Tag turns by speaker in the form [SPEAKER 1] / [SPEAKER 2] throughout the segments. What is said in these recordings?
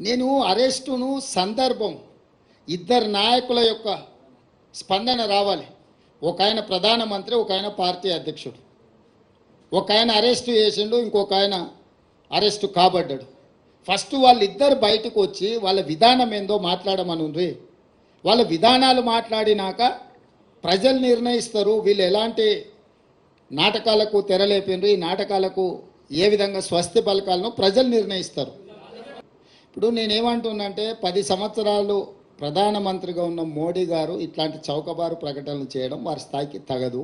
[SPEAKER 1] నేను అరెస్టును సందర్భం ఇద్దరు నాయకుల యొక్క స్పందన రావాలి. ఒక ఆయన ప్రధానమంత్రి ఒక ఆయన పార్టీ అధ్యక్షుడు. ఒక ఆయన అరెస్టు చేసిండు ఇంకొక ఆయన అరెస్టు కాబడ్డాడు. ఫస్ట్ వాళ్ళిద్దరు బయటకు వచ్చి వాళ్ళ విధానం ఏందో మాట్లాడమనుంది వాళ్ళ విధానాలు మాట్లాడినాక ప్రజలు నిర్ణయిస్తారు వీళ్ళు ఎలాంటి నాటకాలకు తెరలేపిండ్రు ఈ నాటకాలకు ఏ విధంగా స్వస్తి పలకాలను ప్రజలు నిర్ణయిస్తారు. ఇప్పుడు నేనేమంటున్నంటే పది సంవత్సరాలు ప్రధానమంత్రిగా ఉన్న మోడీ గారు ఇట్లాంటి చౌకబారు ప్రకటనలు చేయడం వారి స్థాయికి తగదు.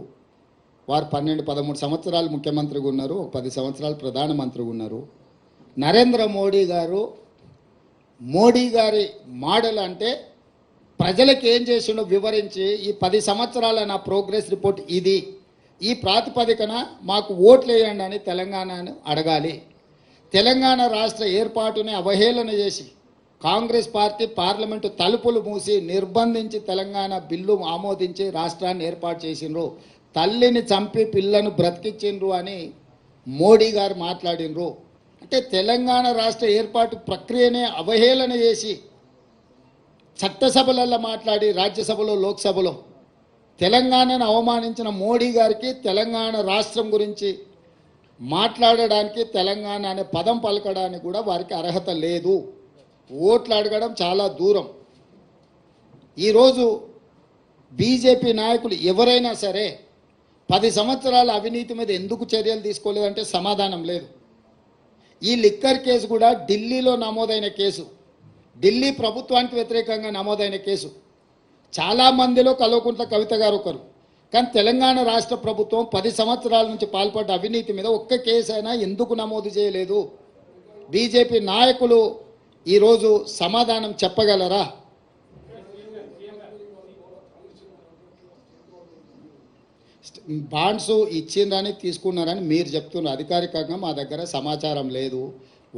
[SPEAKER 1] వారు పన్నెండు పదమూడు సంవత్సరాలు ముఖ్యమంత్రిగా ఉన్నారు ఒక పది సంవత్సరాలు ప్రధానమంత్రిగా ఉన్నారు. నరేంద్ర మోడీ గారు మోడీ గారి మోడల్ అంటే ప్రజలకు ఏం చేసిండో వివరించి ఈ పది సంవత్సరాల నా ప్రోగ్రెస్ రిపోర్ట్ ఇది. ఈ ప్రాతిపదికన మాకు ఓట్లు వేయండి అని తెలంగాణను అడగాలి. తెలంగాణ రాష్ట్ర ఏర్పాటుని అవహేళన చేసి కాంగ్రెస్ పార్టీ పార్లమెంటు తలుపులు మూసి నిర్బంధించి తెలంగాణ బిల్లు ఆమోదించి రాష్ట్రాన్ని ఏర్పాటు చేసిండ్రు. తల్లిని చంపి పిల్లను బ్రతికించిండ్రు అని మోడీ గారు మాట్లాడినరు అంటే తెలంగాణ రాష్ట్ర ఏర్పాటు ప్రక్రియనే అవహేళన చేసి చట్టసభలలో మాట్లాడి రాజ్యసభలో లోక్సభలో తెలంగాణను అవమానించిన మోడీ గారికి తెలంగాణ రాష్ట్రం గురించి మాట్లాడడానికి తెలంగాణ అనే పదం పలకడానికి కూడా వారికి అర్హత లేదు. ఓట్లు అడగడం చాలా దూరం. ఈరోజు బీజేపీ నాయకులు ఎవరైనా సరే పది సంవత్సరాల అవినీతి మీద ఎందుకు చర్యలు తీసుకోలేదంటే సమాధానం లేదు. ఈ లిక్కర్ కేసు కూడా ఢిల్లీలో నమోదైన కేసు. ఢిల్లీ ప్రభుత్వానికి వ్యతిరేకంగా నమోదైన కేసు. చాలా మందిలో కల్వకుంట్ల కవిత గారు ఒకరు. కానీ తెలంగాణ రాష్ట్ర ప్రభుత్వం పది సంవత్సరాల నుంచి పాల్పడ్డ అవినీతి మీద ఒక్క కేసు అయినా ఎందుకు నమోదు చేయలేదు? బీజేపీ నాయకులు ఈరోజు సమాధానం చెప్పగలరా? బాండ్స్ ఇచ్చిందని తీసుకున్నారని మీరు చెప్తున్నారు. అధికారికంగా మా దగ్గర సమాచారం లేదు.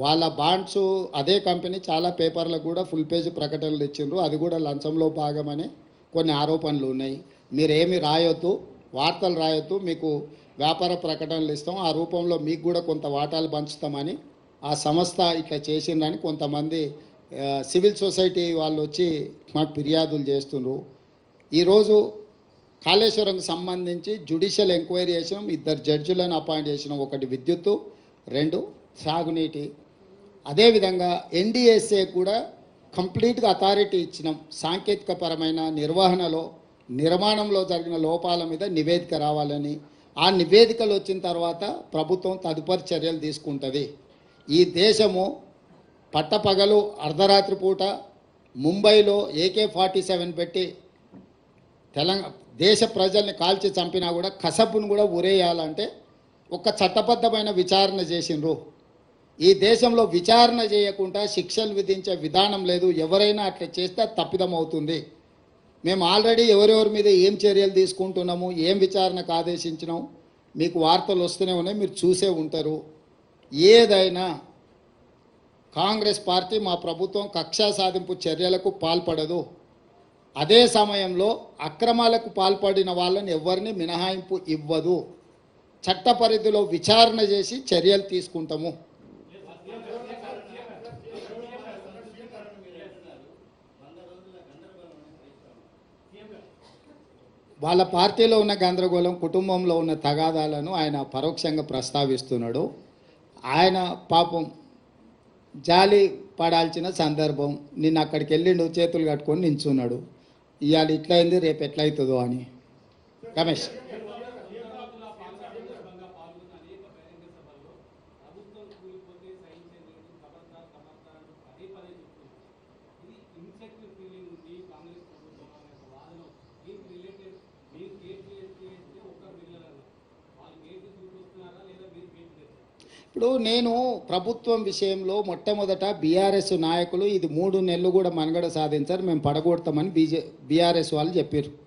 [SPEAKER 1] వాళ్ళ బాండ్స్ అదే కంపెనీ చాలా పేపర్లకు కూడా ఫుల్ పేజ్ ప్రకటనలు ఇచ్చిండ్రు అది కూడా లంచంలో భాగమని కొన్ని ఆరోపణలు ఉన్నాయి. మీరేమి రాయొద్దు వార్తలు రాయొద్దు మీకు వ్యాపార ప్రకటనలు ఇస్తాం. ఆ రూపంలో మీకు కూడా కొంత వాటాలు పంచుతామని ఆ సంస్థ ఇట్లా చేసిందని కొంతమంది సివిల్ సొసైటీ వాళ్ళు వచ్చి మాకు ఫిర్యాదులు చేస్తుండ్రు. ఈరోజు కాళేశ్వరంకి సంబంధించి జ్యుడిషియల్ ఎంక్వైరీ చేసినాం. ఇద్దరు జడ్జిలను అపాయింట్ చేసినాం. ఒకటి విద్యుత్తు రెండు సాగునీటి అదేవిధంగా ఎన్డిఎస్ఏ కూడా కంప్లీట్గా అథారిటీ ఇచ్చినాం. సాంకేతిక పరమైన నిర్వహణలో నిర్మాణంలో జరిగిన లోపాల మీద నివేదిక రావాలని ఆ నివేదికలు వచ్చిన తర్వాత ప్రభుత్వం తదుపరి చర్యలు తీసుకుంటుంది. ఈ దేశము పట్టపగలు అర్ధరాత్రి పూట ముంబైలో ఏకే ఫార్టీ సెవెన్ పెట్టి తెలంగాణ దేశ ప్రజల్ని కాల్చి చంపినా కూడా కసపును కూడా ఉరేయాలంటే ఒక చట్టబద్ధమైన విచారణ చేసిండ్రు. ఈ దేశంలో విచారణ చేయకుండా శిక్షలు విధించే విధానం లేదు. ఎవరైనా అట్లా చేస్తే తప్పిదమవుతుంది తప్పిదం అవుతుంది. మేము ఆల్రెడీ ఎవరెవరి మీద ఏం చర్యలు తీసుకుంటున్నాము ఏం విచారణకు ఆదేశించినాం మీకు వార్తలు వస్తూనే ఉన్నాయి మీరు చూసే ఉంటారు. ఏదైనా కాంగ్రెస్ పార్టీ మా ప్రభుత్వం కక్షా సాధింపు చర్యలకు పాల్పడదు. అదే సమయంలో అక్రమాలకు పాల్పడిన వాళ్ళని ఎవరిని మినహాయింపు ఇవ్వదు. చట్ట పరిధిలో విచారణ చేసి చర్యలు తీసుకుంటాము. వాళ్ళ పార్టీలో ఉన్న గందరగోళం కుటుంబంలో ఉన్న తగాదాలను ఆయన పరోక్షంగా ప్రస్తావిస్తున్నాడు. ఆయన పాపం జాలి పడాల్సిన సందర్భం నిన్న అక్కడికి వెళ్ళిండు చేతులు కట్టుకొని నించున్నాడు. ఇవాళ ఇట్లా అయింది రేపు ఎట్లయితుందో అవుతుందో అని. రమేష్. ఇప్పుడు నేను ప్రభుత్వం విషయంలో మొట్టమొదట బీఆర్ఎస్ నాయకులు ఇది మూడు నెలలు కూడా మనుగడ సాధించారు. మేము పడగొడతామని బీజే బీఆర్ఎస్ వాళ్ళు చెప్పారు